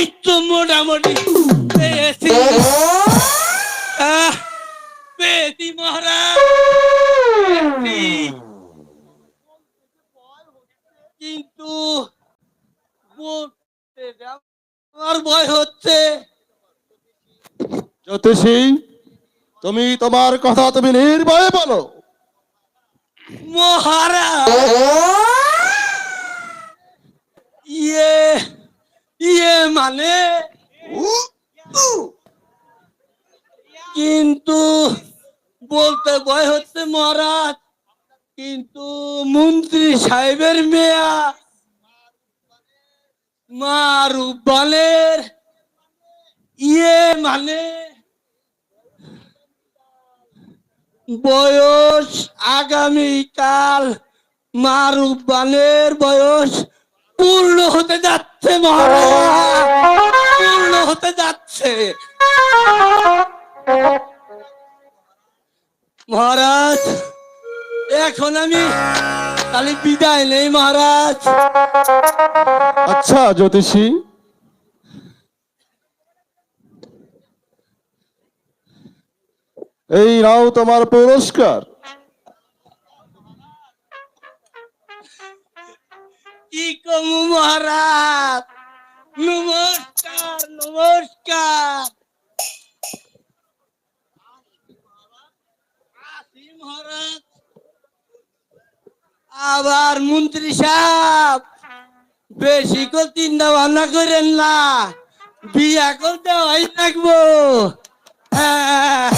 এই তো মোটামুটি পেয়েছি। পেয়েছি মহারাজ। কিন্তু আমার ভয় হচ্ছে। জ্যোতিষী তুমি তোমার কথা তুমি নির্ভয়ে বলো। মহারাজ ইয়ে ইয়ে মানে? কিন্তু বলতে ভয় হচ্ছে মহারাজ। কিন্তু মন্ত্রী সাহেবের মেয়া মা রূপবানের ইয়ে মানে? বয়স আগামীকাল মারুবানের বয়স পূর্ণ হতে যাচ্ছে মহারাজ। হতে যাচ্ছে। মহারাজ এখন আমি তাহলে বিদায় নেই মহারাজ। আচ্ছা জ্যোতিষী। এই নাও তোমার পুরস্কার। কি কমু মহারাজ? নমস্কার নমস্কার। আবার মন্ত্রী সাহেব, বেশি করে চিন্তা ভাবনা করেন না, বিয়া করতে হয় থাকব হ্যাঁ।